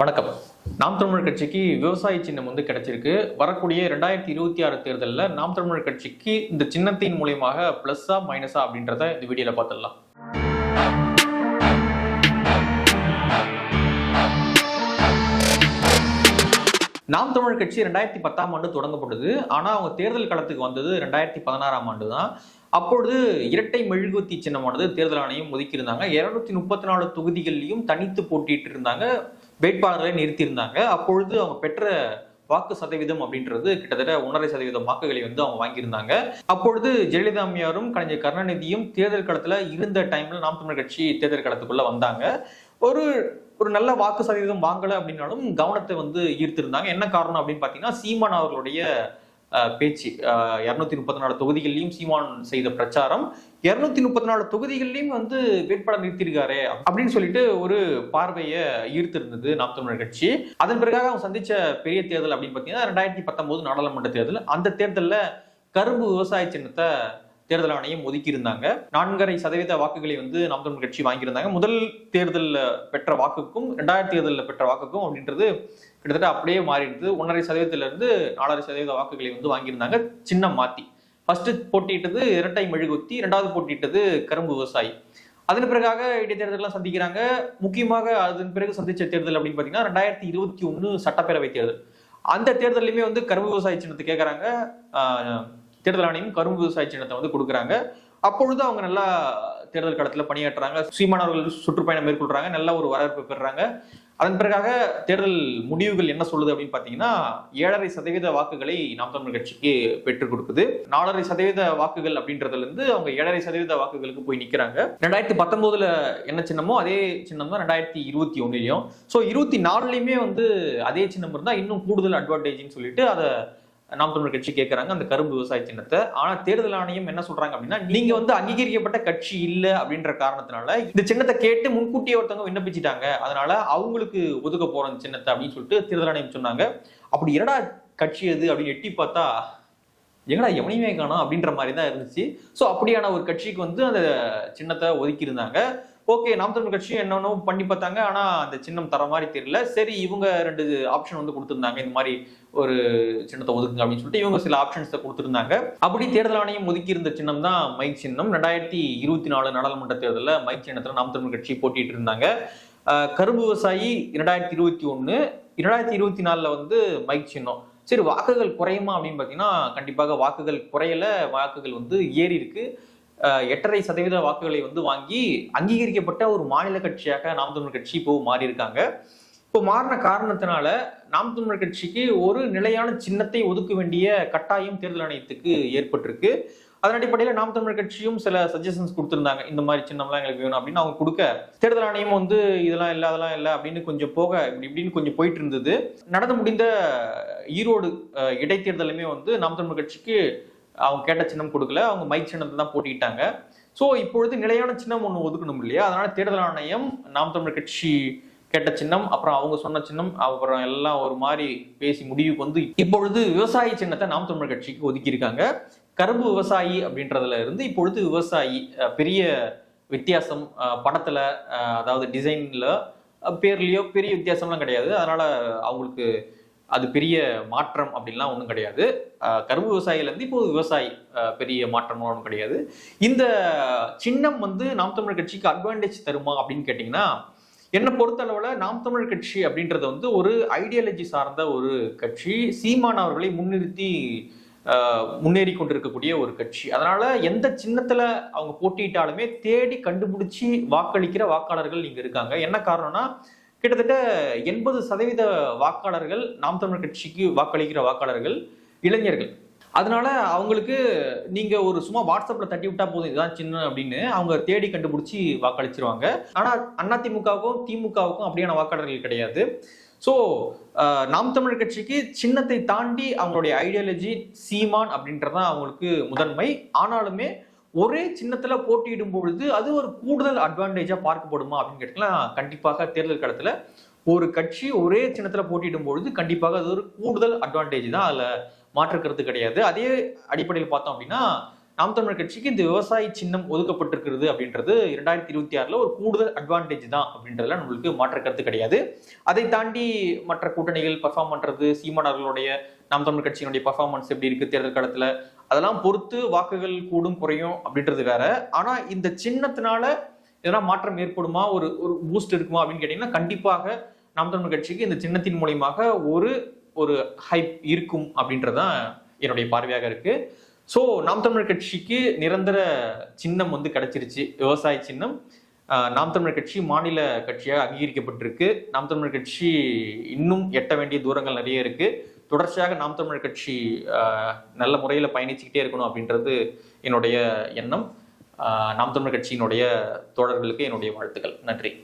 வணக்கம். நாம் தமிழர் கட்சிக்கு விவசாய சின்னம் வந்து கிடைச்சிருக்கு. வரக்கூடிய ரெண்டாயிரத்தி இருபத்தி ஆறு தேர்தலில் நாம் தமிழர் கட்சிக்கு இந்த சின்னத்தின் மூலியமாக பிளஸ்ஸா மைனஸா அப்படின்றத இந்த வீடியோவில் பார்த்துடலாம். நாம் தமிழர் கட்சி ரெண்டாயிரத்தி பத்தாம் ஆண்டு தொடங்கப்பட்டது. ஆனால் அவங்க தேர்தல் களத்துக்கு வந்தது ரெண்டாயிரத்தி பதினாறாம் ஆண்டு தான். அப்பொழுது இரட்டை மெழுகுவத்தி சின்னமானது தேர்தல் ஆணையம் ஒதுக்கியிருந்தாங்க. இருநூத்தி முப்பத்தி நாலு தொகுதிகள்லையும் தனித்து போட்டிட்டு இருந்தாங்க வேட்பாளர்களை நிறுத்தியிருந்தாங்க. அப்பொழுது அவங்க பெற்ற வாக்கு சதவீதம் அப்படின்றது கிட்டத்தட்ட ஒன்றரை சதவீதம் வாக்குகளை வந்து அவங்க வாங்கியிருந்தாங்க. அப்பொழுது ஜெயலலிதா அம்மையாரும் கலைஞர் கருணாநிதியும் தேர்தல் களத்துல இருந்த டைம்ல நாம் தமிழர் கட்சி தேர்தல் களத்துக்குள்ள வந்தாங்க. ஒரு ஒரு நல்ல வாக்கு சதவீதம் வாங்கல அப்படின்னாலும் கவனத்தை வந்து ஈர்த்திருந்தாங்க. என்ன காரணம் அப்படின்னு பாத்தீங்கன்னா சீமான் அவர்களுடைய பேச்சு இரநூத்தி முப்பத்தி நாலு தொகுதிகள்லையும் சீமான் செய்த பிரச்சாரம். இரநூத்தி முப்பத்தி நாலு தொகுதிகள்லையும் வந்து வேட்பாளர் நிறுத்தியிருக்காரு அப்படின்னு சொல்லிட்டு ஒரு பார்வையை ஈர்த்திருந்தது நாம் தமிழர் கட்சி. அதன் பிறகாக அவங்க சந்திச்ச பெரிய தேர்தல் அப்படின்னு பார்த்தீங்கன்னா ரெண்டாயிரத்தி பத்தொன்பது நாடாளுமன்ற தேர்தல். அந்த தேர்தலில் கரும்பு விவசாய சின்னத்தை தேர்தல் ஆணையம் ஒதுக்கியிருந்தாங்க. நான்கரை சதவீத வாக்குகளை வந்து நாம் தமிழ் கட்சி வாங்கியிருந்தாங்க. முதல் தேர்தலில் பெற்ற வாக்குக்கும் ரெண்டாயிரத்தி தேர்தலில் பெற்ற வாக்குக்கும் அப்படின்றது கிட்டத்தட்ட அப்படியே மாறிடுது. ஒன்றரை சதவீதத்திலிருந்து நாலரை சதவீத வாக்குகளை வந்து வாங்கியிருந்தாங்க. சின்னம் மாத்தி. ஃபர்ஸ்ட் போட்டியிட்டது இரட்டை மெழுகுத்தி ரெண்டாவது போட்டியிட்டது கரும்பு விவசாயி. அதன் பிறகாக இடைத்தேர்தலாம் சந்திக்கிறாங்க. முக்கியமாக அதன் பிறகு சந்திச்ச தேர்தல் அப்படின்னு பார்த்தீங்கன்னா ரெண்டாயிரத்தி இருபத்தி ஒன்று சட்டப்பேரவை தேர்தல். அந்த தேர்தலையுமே வந்து கரும்பு விவசாய சின்னத்தை கேட்குறாங்க தேர்தல் ஆணையம் கரும்பு விவசாய சின்னத்தை வந்து கொடுக்குறாங்க. அப்பொழுது அவங்க நல்லா தேர்தல் களத்தில் பணியாற்றுறாங்க. சீமான் அவர்கள் சுற்றுப்பயணம் மேற்கொள்றாங்க. நல்ல ஒரு வரவேற்பு பெறுறாங்க. அதன் பிறகாக தேர்தல் முடிவுகள் என்ன சொல்லுது அப்படின்னு பார்த்தீங்கன்னா ஏழரை சதவீத வாக்குகளை நாம் தமிழ் கட்சிக்கு பெற்றுக் கொடுக்குது. நாலரை சதவீத வாக்குகள் அப்படின்றதுலேருந்து அவங்க ஏழரை சதவீத வாக்குகளுக்கு போய் நிற்கிறாங்க ரெண்டாயிரத்தி பத்தொம்போதுல என்ன சின்னமோ அதே சின்னம் தான் ரெண்டாயிரத்தி இருபத்தி ஒன்னுலயும். ஸோ இருபத்தி நாலுலையுமே வந்து அதே சின்னம் இருந்தால் இன்னும் கூடுதல் அட்வான்டேஜ்னு சொல்லிட்டு அதை நாம் தமிழர் கட்சி கேட்கறாங்க அந்த கரும்பு விவசாய சின்னத்தை. ஆனா தேர்தல் ஆணையம் என்ன சொல்றாங்க அப்படின்னா நீங்க வந்து அங்கீகரிக்கப்பட்ட கட்சி இல்ல அப்படின்ற காரணத்தினால இந்த சின்னத்தை கேட்டு முன்கூட்டியே ஒருத்தவங்க விண்ணப்பிச்சிட்டாங்க. அதனால அவங்களுக்கு ஒதுக்க போற சின்னத்தை அப்படின்னு சொல்லிட்டு தேர்தல் ஆணையம் சொன்னாங்க. அப்படி என்னடா கட்சி எது அப்படின்னு எட்டி பார்த்தா எங்கடா எவனையுமே காணோம் அப்படின்ற மாதிரி தான் இருந்துச்சு. ஸோ அப்படியான ஒரு கட்சிக்கு வந்து அந்த சின்னத்தை ஒதுக்கி இருந்தாங்க ஓகே நாம் தமிழ் கட்சியும் என்னென்னோ பண்ணி பார்த்தாங்க. ஆனா அந்த சின்னம் தர மாதிரி தெரியல. சரி இவங்க ரெண்டு ஆப்ஷன் வந்து கொடுத்துருந்தாங்க. இந்த மாதிரி ஒரு சின்னத்தை ஒதுக்குங்க அப்படின்னு சொல்லிட்டு இவங்க சில ஆப்ஷன்ஸை கொடுத்துருந்தாங்க. அப்படி தேர்தல் ஆணையம் ஒதுக்கி இருந்த சின்னம் தான் மைக் சின்னம். ரெண்டாயிரத்தி இருபத்தி நாலு நாடாளுமன்ற தேர்தலில் மைக் சின்னத்தில் நாம் தமிழ் கட்சி போட்டிட்டு இருந்தாங்க. கரும்பு விவசாயி இரண்டாயிரத்தி இருபத்தி ஒன்று இரண்டாயிரத்தி இருபத்தி நாலில் வந்து மைக் சின்னம். சரி வாக்குகள் குறையுமா அப்படின்னு பார்த்தீங்கன்னா கண்டிப்பாக வாக்குகள் குறையல. வாக்குகள் வந்து ஏறி இருக்கு. எட்டரை சதவீத வாக்குகளை வந்து வாங்கி அங்கீகரிக்கப்பட்ட ஒரு மாநில கட்சியாக நாம் தமிழர் கட்சி இப்போ மாறி இருக்காங்க இப்போ மாறின காரணத்தினால நாம் தமிழர் கட்சிக்கு ஒரு நிலையான சின்னத்தை ஒதுக்க வேண்டிய கட்டாயம் தேர்தல் ஆணையத்துக்கு ஏற்பட்டிருக்கு. அதன் அடிப்படையில் நாம் தமிழர் கட்சியும் சில சஜஷன்ஸ் கொடுத்துருந்தாங்க. இந்த மாதிரி சின்னம்லாம் எங்களுக்கு வேணும் அப்படின்னு அவங்க கொடுக்க. தேர்தல் ஆணையம் வந்து இதெல்லாம் இல்லை அதெல்லாம் இல்லை அப்படின்னு கொஞ்சம் போக இப்படி இப்படின்னு கொஞ்சம் போயிட்டு இருந்தது. நடந்து முடிந்த ஈரோடு இடைத்தேர்தலுமே வந்து நாம் தமிழர் கட்சிக்கு அவங்க கேட்ட சின்னம் கொடுக்கல அவங்க மை சின்னத்தை தான் போட்டிட்டாங்க ஸோ இப்பொழுது நிலையான சின்னம் ஒன்று ஒதுக்கணும் இல்லையா? அதனால தேர்தல் ஆணையம் நாம் தமிழர் கட்சி கேட்ட சின்னம் அப்புறம் அவங்க சொன்ன சின்னம் அப்புறம் எல்லாம் ஒரு மாதிரி பேசி முடிவுக்கு வந்து இப்பொழுது விவசாய சின்னத்தை நாம் தமிழர் கட்சிக்கு ஒதுக்கியிருக்காங்க. கரும்பு விவசாயி அப்படின்றதுல இருந்து இப்பொழுது விவசாயி பெரிய வித்தியாசம் படத்துல அதாவது டிசைன்ல பேர்லயோ பெரிய வித்தியாசம்லாம் கிடையாது. அதனால அவங்களுக்கு அது பெரிய மாற்றம் அப்படின்லாம் ஒன்றும் கிடையாது. கரும்பு விவசாயிலேருந்து இப்போ விவசாயி பெரிய மாற்றமும் ஒன்றும் கிடையாது. இந்த சின்னம் வந்து நாம் தமிழர் கட்சிக்கு அட்வான்டேஜ் தருமா அப்படின்னு கேட்டிங்கன்னா என்னை பொறுத்தளவில் நாம் தமிழர் கட்சி அப்படின்றது வந்து ஒரு ஐடியாலஜி சார்ந்த ஒரு கட்சி. சீமான் அவர்களை முன்னிறுத்தி முன்னேறி கொண்டிருக்கக்கூடிய ஒரு கட்சி. அதனால எந்த சின்னத்துல அவங்க போட்டியிட்டாலுமே தேடி கண்டுபிடிச்சி வாக்களிக்கிற வாக்காளர்கள் இங்க இருக்காங்க. என்ன காரணம்னா கிட்டத்தட்ட எண்பது சதவீத வாக்காளர்கள் நாம் தமிழர் கட்சிக்கு வாக்களிக்கிற வாக்காளர்கள் இளைஞர்கள். அதனால அவங்களுக்கு நீங்க ஒரு சும்மா வாட்ஸ்அப்ல தட்டி விட்டா போதும் இதுதான் சின்னம் அப்படின்னு அவங்க தேடி கண்டுபிடிச்சி வாக்களிச்சிருவாங்க. ஆனா அதிமுகவுக்கும் திமுகவுக்கும் அப்படியான வாக்காளர்கள் கிடையாது. ஸோ நாம் தமிழர் கட்சிக்கு சின்னத்தை தாண்டி அவங்களுடைய ஐடியாலஜி சீமான் அப்படின்றதான் அவங்களுக்கு முதன்மை. ஆனாலுமே ஒரே சின்னத்துல போட்டியிடும் பொழுது அது ஒரு கூடுதல் அட்வான்டேஜா பார்க்கப்படுமா அப்படின்னு கேட்டீங்கன்னா கண்டிப்பாக தேர்தல் காலத்துல ஒரு கட்சி ஒரே சின்னத்துல போட்டியிடும் பொழுது கண்டிப்பாக அது ஒரு கூடுதல் அட்வான்டேஜ் தான். அதுல மாற்று கருத்து கிடையாது. அதே அடிப்படையில் பார்த்தோம் அப்படின்னா நாம் தமிழர் கட்சிக்கு இந்த விவசாய சின்னம் ஒதுக்கப்பட்டிருக்கிறது அப்படின்றது இரண்டாயிரத்தி இருபத்தி ஆறுல ஒரு கூடுதல் அட்வான்டேஜ் தான் அப்படின்றதுல நம்மளுக்கு மாற்ற கருத்து கிடையாது. அதை தாண்டி மற்ற கூட்டணிகள் பர்ஃபார்ம் பண்றது சீமானவர்களுடைய நாம் தமிழர் கட்சியினுடைய பர்ஃபார்மன்ஸ் எப்படி இருக்கு தேர்தல் காலத்துல? அதெல்லாம் பொறுத்து வாக்குகள் கூடும் குறையும் அப்படின்றது வேற. ஆனா இந்த சின்னத்தினால எதனா மாற்றம் ஏற்படுமா? ஒரு ஒரு பூஸ்ட் இருக்குமா அப்படின்னு கேட்டீங்கன்னா கண்டிப்பாக நாம் தமிழர் கட்சிக்கு இந்த சின்னத்தின் மூலியமாக ஒரு ஒரு ஹைப் இருக்கும் அப்படின்றதான் என்னுடைய பார்வையாக இருக்கு. ஸோ நாம் தமிழர் கட்சிக்கு நிரந்தர சின்னம் வந்து கிடைச்சிருச்சு. விவசாய சின்னம். நாம் தமிழர் கட்சி மாநில கட்சியாக அங்கீகரிக்கப்பட்டிருக்கு. நாம் தமிழர் கட்சி இன்னும் எட்ட வேண்டிய தூரங்கள் நிறைய இருக்கு. தொடர்ச்சியாக நாம் தமிழர் கட்சி நல்ல முறையில் பயணிச்சுக்கிட்டே இருக்கணும் அப்படின்றது என்னுடைய எண்ணம். நாம் தமிழர் கட்சியினுடைய தோழர்களுக்கு என்னுடைய வாழ்த்துக்கள். நன்றி.